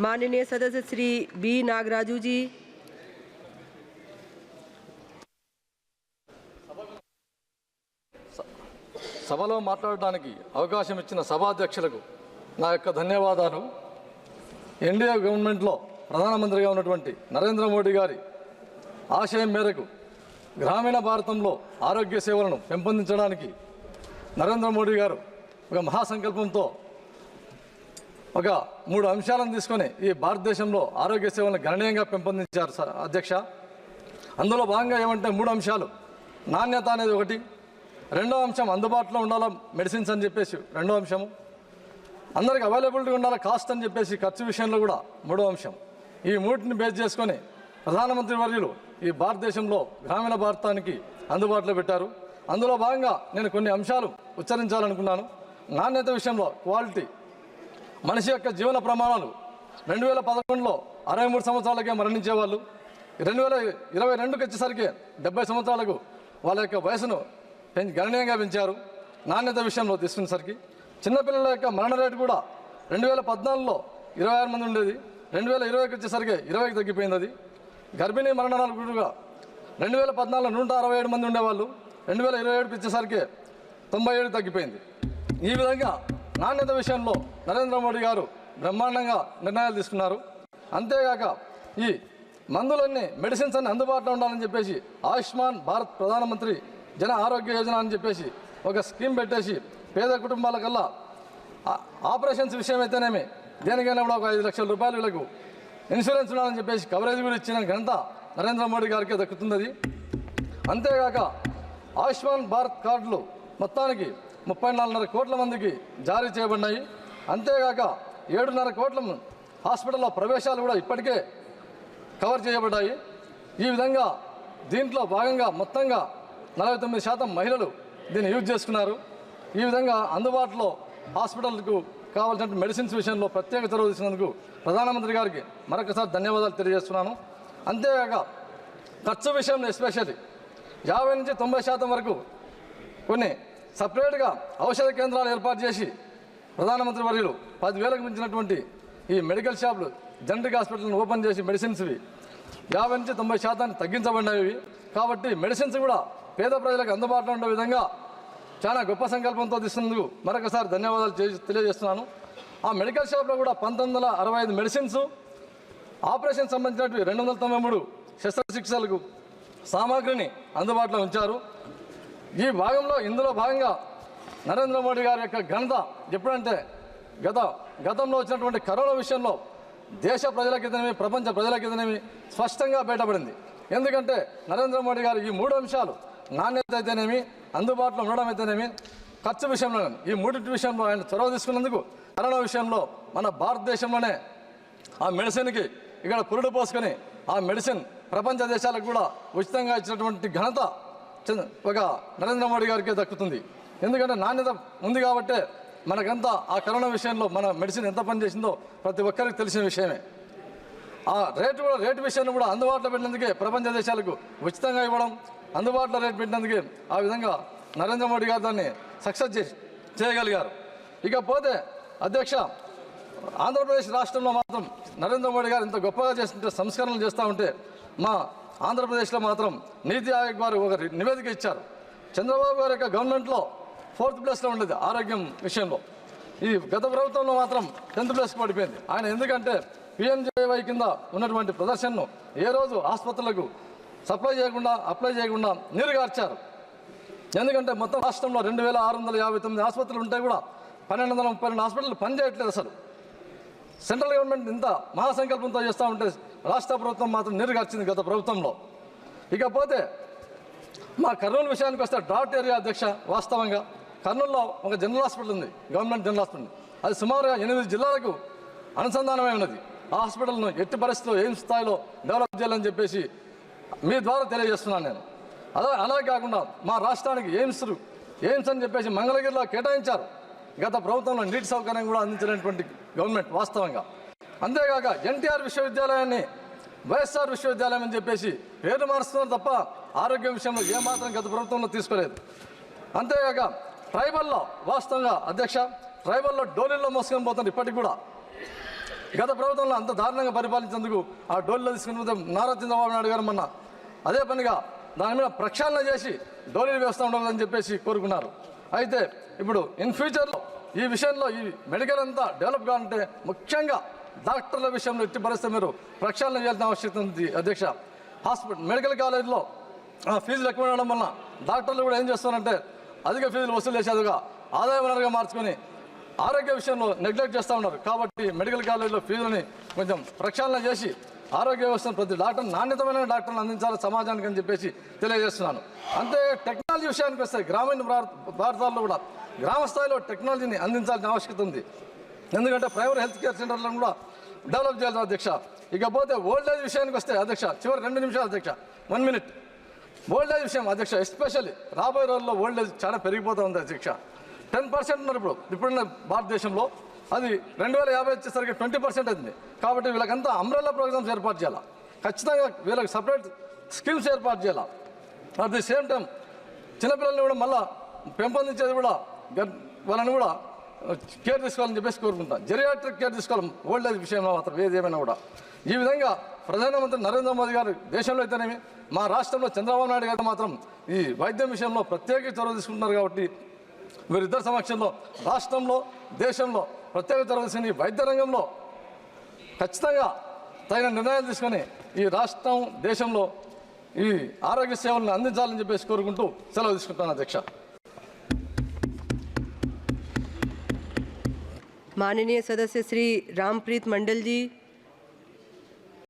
माननीय सदस्य श्री बी नागराजू जी సభలో మాట్లాడడానికి అవకాశం ఇచ్చిన సభాధ్యక్షులకు నా యొక్క ధన్యవాదాలు ఎన్డీఏ గవర్నమెంట్లో ప్రధానమంత్రిగా ఉన్నటువంటి నరేంద్ర మోడీ గారి ఆశయం మేరకు గ్రామీణ భారతంలో ఆరోగ్య సేవలను పెంపొందించడానికి నరేంద్ర మోడీ గారు ఒక మహాసంకల్పంతో ఒక మూడు అంశాలను తీసుకొని ఈ భారతదేశంలో ఆరోగ్య సేవలను గణనీయంగా పెంపొందించారు అధ్యక్ష. అందులో భాగంగా ఏమంటే మూడు అంశాలు. నాణ్యత అనేది ఒకటి. రెండో అంశం అందుబాటులో ఉండాల మెడిసిన్స్ అని చెప్పేసి రెండో అంశము. అందరికి అవైలబిలిటీ ఉండాలి కాస్ట్ అని చెప్పేసి ఖర్చు విషయంలో కూడా మూడో అంశం. ఈ మూటిని బేస్ చేసుకొని ప్రధానమంత్రి వర్యులు ఈ భారతదేశంలో గ్రామీణ భారతానికి అందుబాటులో పెట్టారు. అందులో భాగంగా నేను కొన్ని అంశాలు ఉచ్చరించాలనుకున్నాను. నాణ్యత విషయంలో క్వాలిటీ మనిషి యొక్క జీవన ప్రమాణాలు రెండు వేల పదకొండులో అరవై మూడు సంవత్సరాలకే మరణించేవాళ్ళు రెండు వేల ఇరవై రెండుకి వచ్చేసరికి డెబ్బై సంవత్సరాలకు వాళ్ళ యొక్క వయసును పెంచి గణనీయంగా పెంచారు. నాణ్యత విషయంలో తీసుకునేసరికి చిన్నపిల్లల యొక్క మరణ రేటు కూడా రెండు వేల పద్నాలుగులో ఇరవై ఆరు మంది ఉండేది రెండు వేల ఇరవైకి వచ్చేసరికి ఇరవైకి తగ్గిపోయింది అది. గర్భిణీ మరణాలు కూడా రెండు వేల పద్నాలుగులో నూట అరవై ఏడు మంది ఉండేవాళ్ళు రెండు వేల ఇరవై ఏడుకి వచ్చేసరికి తొంభై ఏడు తగ్గిపోయింది. ఈ విధంగా నాణ్యత విషయంలో నరేంద్ర మోడీ గారు బ్రహ్మాండంగా నిర్ణయాలు తీసుకున్నారు. అంతేగాక ఈ మందులన్నీ మెడిసిన్స్ అన్ని అందుబాటులో ఉండాలని చెప్పేసి ఆయుష్మాన్ భారత్ ప్రధానమంత్రి జన ఆరోగ్య యోజన అని చెప్పేసి ఒక స్కీమ్ పెట్టేసి పేద కుటుంబాలకల్లా ఆపరేషన్స్ విషయం అయితేనేమి దేనికైనా కూడా ఒక ఐదు లక్షల రూపాయలు వీళ్ళకు ఇన్సూరెన్స్ ఉండాలని చెప్పేసి కవరేజ్ కూడా ఇచ్చిన ఘనత నరేంద్ర మోడీ గారికి దక్కుతున్నది. అంతేగాక ఆయుష్మాన్ భారత్ కార్డులు మొత్తానికి ముప్పై నాలుగున్నర కోట్ల మందికి జారీ చేయబడినాయి. అంతేగాక ఏడున్నర కోట్ల హాస్పిటల్లో ప్రవేశాలు కూడా ఇప్పటికే కవర్ చేయబడ్డాయి. ఈ విధంగా దీంట్లో భాగంగా మొత్తంగా నలభై తొమ్మిది శాతం మహిళలు దీన్ని యూజ్ చేసుకున్నారు. ఈ విధంగా అందుబాటులో హాస్పిటల్కు కావాల్సిన మెడిసిన్స్ విషయంలో ప్రత్యేక చొరవ తీసుకున్నందుకు ప్రధానమంత్రి గారికి మరొకసారి ధన్యవాదాలు తెలియజేస్తున్నాను. అంతేగాక ఖర్చు విషయంలో ఎస్పెషల్లీ యాభై నుంచి తొంభై శాతం వరకు కొన్ని సపరేట్గా ఔషధ కేంద్రాలు ఏర్పాటు చేసి ప్రధానమంత్రి వర్యులు పదివేలకు మించినటువంటి ఈ మెడికల్ షాపులు జనరిక్ హాస్పిటల్ని ఓపెన్ చేసి మెడిసిన్స్వి. యాభై నుంచి తొంభై శాతాన్ని తగ్గించబడినవి. కాబట్టి మెడిసిన్స్ కూడా పేద ప్రజలకు అందుబాటులో ఉండే విధంగా చాలా గొప్ప సంకల్పంతో తీస్తున్నందుకు మరొకసారి ధన్యవాదాలు తెలియజేస్తున్నాను. ఆ మెడికల్ షాప్లో కూడా పంతొమ్మిది వందల అరవై ఐదు మెడిసిన్స్ ఆపరేషన్ సంబంధించినటువంటి రెండు వందల తొంభై మూడు శస్త్రచికిత్సలకు సామాగ్రిని అందుబాటులో ఉంచారు. ఈ భాగంలో ఇందులో భాగంగా నరేంద్ర మోడీ గారి యొక్క ఘనత ఎప్పుడంటే గత గతంలో వచ్చినటువంటి కరోనా విషయంలో దేశ ప్రజలకితనేమి ప్రపంచ ప్రజలకితనేమి స్పష్టంగా బయటపడింది. ఎందుకంటే నరేంద్ర మోడీ గారు ఈ మూడు అంశాలు నాణ్యత అయితేనేమి అందుబాటులో ఉండడం అయితేనేమి ఖర్చు విషయంలో ఈ మూడింటి విషయంలో ఆయన చొరవ తీసుకున్నందుకు కరోనా విషయంలో మన భారతదేశంలోనే ఆ మెడిసిన్కి ఇక్కడ పురుడు పోసుకొని ఆ మెడిసిన్ ప్రపంచ దేశాలకు కూడా ఉచితంగా ఇచ్చినటువంటి ఘనత ఒక నరేంద్ర మోడీ గారికి దక్కుతుంది. ఎందుకంటే నాణ్యత ఉంది కాబట్టే మనకంతా ఆ కరోనా విషయంలో మన మెడిసిన్ ఎంత పనిచేసిందో ప్రతి ఒక్కరికి తెలిసిన విషయమే. ఆ రేటు కూడా రేటు విషయాన్ని కూడా అందుబాటులో పెట్టినందుకే ప్రపంచ దేశాలకు ఉచితంగా ఇవ్వడం అందుబాటులో రేటు పెట్టినందుకే ఆ విధంగా నరేంద్ర మోడీ గారు దాన్ని సక్సెస్ చేసి చేయగలిగారు. ఇకపోతే అధ్యక్ష ఆంధ్రప్రదేశ్ రాష్ట్రంలో మాత్రం నరేంద్ర మోడీ గారు ఇంత గొప్పగా చేస్తుంటే సంస్కరణలు చేస్తూ ఉంటే మా ఆంధ్రప్రదేశ్లో మాత్రం నీతి ఆయోగ్ వారు ఒక నివేదిక ఇచ్చారు. చంద్రబాబు గారి యొక్క గవర్నమెంట్లో ఫోర్త్ ప్లేస్లో ఉండేది ఆరోగ్యం విషయంలో. ఈ గత ప్రభుత్వంలో మాత్రం టెన్త్ ప్లేస్ పడిపోయింది. ఆయన ఎందుకంటే పిఎంజేవై కింద ఉన్నటువంటి ప్రదర్శనను ఏ రోజు ఆసుపత్రులకు సప్లై చేయకుండా అప్లై చేయకుండా నీరుగార్చారు ఎందుకంటే మొత్తం రాష్ట్రంలో రెండు వేల ఆరు వందల యాభై తొమ్మిది ఆసుపత్రులు ఉంటే కూడా పన్నెండు వందల ముప్పై రెండు హాస్పిటల్ పనిచేయట్లేదు అసలు. సెంట్రల్ గవర్నమెంట్ ఇంత మహాసంకల్పంతో చేస్తూ ఉంటే రాష్ట్ర ప్రభుత్వం మాత్రం నీరుగార్చింది గత ప్రభుత్వంలో. ఇకపోతే మా కర్నూలు విషయానికి వస్తే డాట్ ఏరియా అధ్యక్ష వాస్తవంగా కర్నూలులో ఒక జనరల్ హాస్పిటల్ ఉంది గవర్నమెంట్ జనరల్ హాస్పిటల్ అది సుమారుగా ఎనిమిది జిల్లాలకు అనుసంధానమై ఉన్నది. ఆ హాస్పిటల్ను ఎట్టి పరిస్థితుల్లో ఏం స్థాయిలో డెవలప్ చేయాలని చెప్పేసి మీ ద్వారా తెలియజేస్తున్నాను నేను. అలా అలా కాకుండా మా రాష్ట్రానికి ఎయిమ్స్ ఎయిమ్స్ అని చెప్పేసి మంగళగిరిలో కేటాయించారు. గత ప్రభుత్వంలో నీటి సౌకర్యం కూడా అందించినటువంటి గవర్నమెంట్ వాస్తవంగా. అంతేకాక ఎన్టీఆర్ విశ్వవిద్యాలయాన్ని వైఎస్ఆర్ విశ్వవిద్యాలయం అని చెప్పేసి పేరు మారుస్తున్నారు తప్ప ఆరోగ్యం విషయంలో ఏమాత్రం గత ప్రభుత్వంలో తీసుకోలేదు. అంతేకాక ట్రైబల్లో వాస్తవంగా అధ్యక్ష ట్రైబల్లో డోలీల్లో మోసుకొని పోతుంది ఇప్పటికి కూడా. గత ప్రభుత్వంలో అంత దారుణంగా పరిపాలించేందుకు ఆ డోలీలో తీసుకుని పోతే నారా చంద్రబాబు నాయుడు గారు మొన్న అదే పనిగా దాని మీద ప్రక్షాళన చేసి డోలీలు వేస్తూ ఉండాలని చెప్పేసి కోరుకున్నారు. అయితే ఇప్పుడు ఇన్ ఫ్యూచర్లో ఈ విషయంలో ఈ మెడికల్ అంతా డెవలప్ కావాలంటే ముఖ్యంగా డాక్టర్ల విషయంలో ఎట్టి పరిస్థితి మీరు ప్రక్షాళన చేయాల్సిన ఆవశ్యకత ఉంది అధ్యక్ష. హాస్పిటల్ మెడికల్ కాలేజీలో ఆ, ఫీజులు ఎక్కువ ఉండడం వలన డాక్టర్లు కూడా ఏం చేస్తారంటే అధిక ఫీజులు వసూలు చేసేదిగా ఆదాయ వనరుగా మార్చుకొని ఆరోగ్య విషయంలో నెగ్లెక్ట్ చేస్తూ ఉన్నారు. కాబట్టి మెడికల్ కాలేజీలో ఫీజులని కొంచెం ప్రక్షాళన చేసి ఆరోగ్య వ్యవస్థను ప్రతి డాక్టర్ నాణ్యతమైన డాక్టర్లు అందించాలి సమాజానికి అని చెప్పేసి తెలియజేస్తున్నాను. అంతే టెక్నాలజీ విషయానికి వస్తే గ్రామీణ భారత భారతాల్లో కూడా గ్రామ స్థాయిలో టెక్నాలజీని అందించాల్సిన ఆవశ్యకత ఉంది. ఎందుకంటే ప్రైమరీ హెల్త్ కేర్ సెంటర్లను కూడా డెవలప్ చేయాలి అధ్యక్ష. ఇకపోతే ఓల్డేజ్ విషయానికి వస్తే అధ్యక్ష చివరి రెండు నిమిషాలు అధ్యక్ష వన్ మినిట్. ఓల్డేజ్ విషయం అధ్యక్ష ఎస్పెషల్లీ రాబోయే రోజుల్లో ఓల్డేజ్ చాలా పెరిగిపోతూ ఉంది అధ్యక్ష. టెన్ పర్సెంట్ ఉన్నారు ఇప్పుడు. ఇప్పుడున్న భారతదేశంలో అది రెండు వేల యాభై వచ్చేసరికి ట్వంటీ పర్సెంట్ అయింది. కాబట్టి వీళ్ళకంతా అంబ్రెల్లా ప్రోగ్రామ్స్ ఏర్పాటు చేయాలి? ఖచ్చితంగా వీళ్ళకి సపరేట్ స్కీమ్స్ ఏర్పాటు చేయాలి? అట్ ది సేమ్ టైం చిన్నపిల్లల్ని కూడా మళ్ళీ పెంపొందించేది కూడా వాళ్ళని కూడా కేర్ తీసుకోవాలని చెప్పేసి కోరుకుంటా. జెరియాట్రిక్ కేర్ తీసుకోవాలి. ఓల్డ్ ఏజ్ విషయంలో మాత్రం ఏదేమైనా కూడా. ఈ విధంగా ప్రధానమంత్రి నరేంద్ర మోదీ గారు దేశంలో అయితేనేమి మా రాష్ట్రంలో చంద్రబాబు నాయుడు గారు మాత్రం ఈ వైద్యం విషయంలో ప్రత్యేక చొరవ తీసుకుంటున్నారు కాబట్టి వీరిద్దరి సమక్షంలో రాష్ట్రంలో దేశంలో ప్రత్యేక చొరవ తీసుకుని ఈ వైద్య రంగంలో ఖచ్చితంగా తగిన నిర్ణయాలు తీసుకొని ఈ రాష్ట్రం దేశంలో ఈ ఆరోగ్య సేవలను అందించాలని చెప్పేసి కోరుకుంటూ సెలవు తీసుకుంటాను అధ్యక్ష माननीय सदस्य श्री रामप्रीत मंडल जी